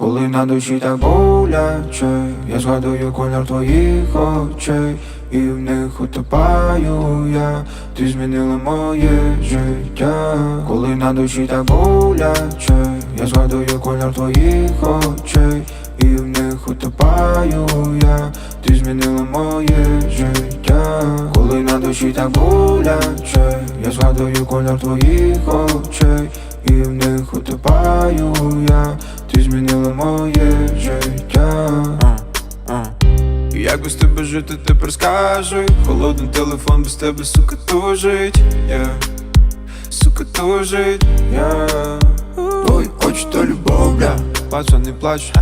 Коли на душі так боляче, я згадую колір твоїх очей, і в них утопаю я, ти змінила моє життя. Коли на душі так боляче, я згадую колір твоїх очей, і в них утопаю я, ти змінила моє життя. Коли на душі так боляче, я згадую колір твоїх очей, і в них утопаю я, ти змінила моє життя. Як без тебе жити, тепер скажи Холодний телефон без тебе, сука, тужить yeah. Сука, тужить yeah. Твої очі то любов, бля. Пацани плач,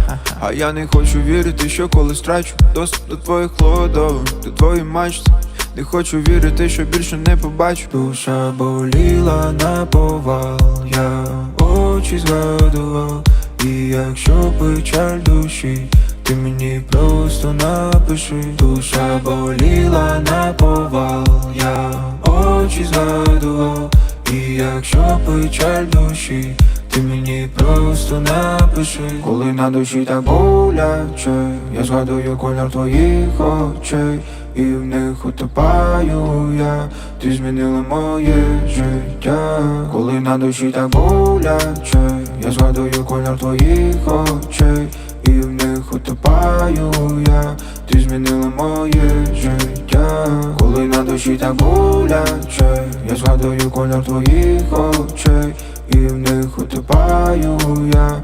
а я не хочу вірити, що коли страчу Доступ до твоїх кладових, до твоїх мачт. Не хочу вірити, що більше не побачу. Душа боліла на повал, я очі згадував І якщо печаль душі ти мені просто напиши, душа боліла на повал, я очі згадував, і якщо печаль душі, ти мені просто напиши, коли на душі так боляче, я згадую колір твоїх очей, і в них утопаю я, ти змінила моє життя, коли на душі так боляче, я згадую колір твоїх очей. І в них утопаю я, ти змінила моє життя. Коли на душі так боляче, я згадую колір твоїх очей, і в них утопаю я,